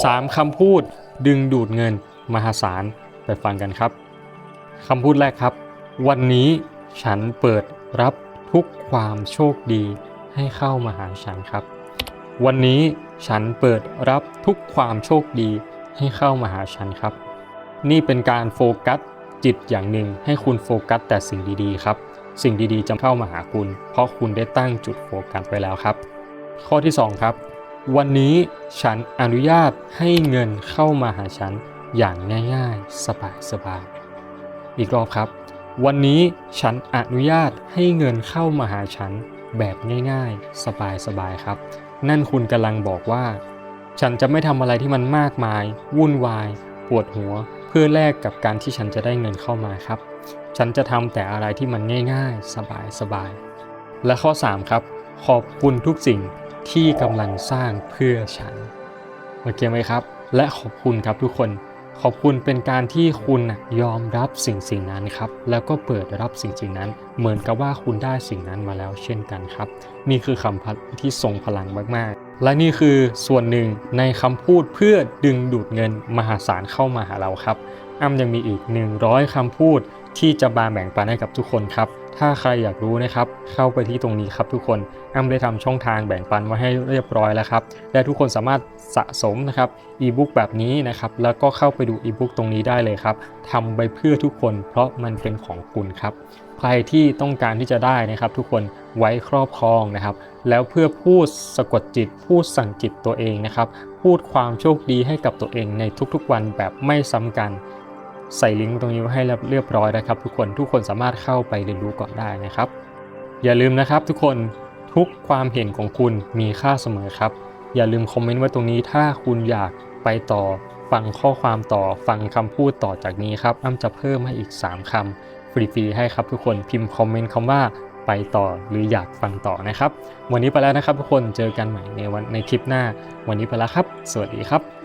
3คำพูดดึงดูดเงินมหาศาลไปฟังกันครับคำพูดแรกครับ วันนี้ฉันเปิดรับทุกความโชคดีให้เข้ามาหาฉันครับ วันนี้ฉันเปิดรับทุกความโชคดีให้เข้ามาหาฉันครับ นี่เป็นการโฟกัสจิตอย่างหนึ่งให้คุณโฟกัสแต่สิ่งดีๆครับ สิ่งดีๆจะเข้ามาหาคุณ เพราะคุณได้ตั้งจุดโฟกัสไว้แล้วครับ ข้อที่ 2 ครับ วันนี้ฉันอนุญาตให้เงินเข้ามาหาฉันอย่างง่ายๆ สบายๆ อีกรอบครับ วันนี้ฉันอนุญาตให้เงินเข้ามาหาฉันแบบง่ายๆ สบายๆ ครับ นั่นคุณกำลังบอกว่า ฉันจะไม่ทำอะไรที่มันมากมาย วุ่นวาย ปวดหัว เพื่อแลกกับการที่ฉันจะได้เงินเข้ามาครับ ฉันจะทำแต่อะไรที่มันง่ายๆ สบายๆ และข้อ 3 ครับ ขอบคุณทุกสิ่ง ที่กำลังสร้างเพื่อฉันโอเคไหมครับ และขอบคุณครับทุกคน ขอบคุณเป็นการที่คุณน่ะยอมรับสิ่งสิ่งนั้นครับ แล้วก็เปิดรับสิ่งสิ่งนั้น เหมือนกับว่าคุณได้สิ่งนั้นมาแล้วเช่นกันครับ นี่คือคำพัดที่ทรงพลังมากๆ และนี่คือส่วนหนึ่งในคำพูดเพื่อดึงดูดเงินมหาศาลเข้ามาหาเราครับอ้ำยังมีอีก 100คำพูดที่จะมาแบ่งปันให้กับทุกคนครับ ถ้าใครอยากรู้นะครับ เข้าไปที่ตรงนี้ครับทุกคนอ้ำได้ทำช่องทางแบ่งปันไว้ให้เรียบร้อยแล้วครับ และทุกคนสามารถสะสมนะครับอีบุ๊กแบบนี้นะครับ แล้วก็เข้าไปดูอีบุ๊กตรงนี้ได้เลยครับทำไปเพื่อทุกคน เพราะมันเป็นของคุณครับ ใครที่ต้องการที่จะได้นะครับ ทุกคนไว้ครอบครองนะครับ แล้วเพื่อพูดสะกดจิต พูดสั่งจิตตัวเองนะครับ พูดความโชคดีให้กับตัวเองในทุกๆวันแบบไม่ซ้ำกัน ใส่ลิงก์ตรงนี้ไว้ให้เรียบร้อยนะครับ ทุกคนทุกคนสามารถเข้าไปเรียนรู้ก่อนได้นะครับ อย่าลืมนะครับ ทุกคนทุกความเห็นของคุณมีค่าเสมอครับ อย่าลืมคอมเมนต์ไว้ตรงนี้ถ้าคุณอยากไปต่อฟังข้อความต่อฟังคำพูดต่อจากนี้ครับอ้ำจะเพิ่มให้อีก 3คำฟรีๆให้ครับ ทุกคนพิมพ์คอมเมนต์คำว่าไปต่อหรืออยากฟังต่อนะครับ วันนี้ไปแล้วนะครับ ทุกคนเจอกันใหม่ในวันในคลิปหน้า วันนี้ไปแล้วครับ สวัสดีครับ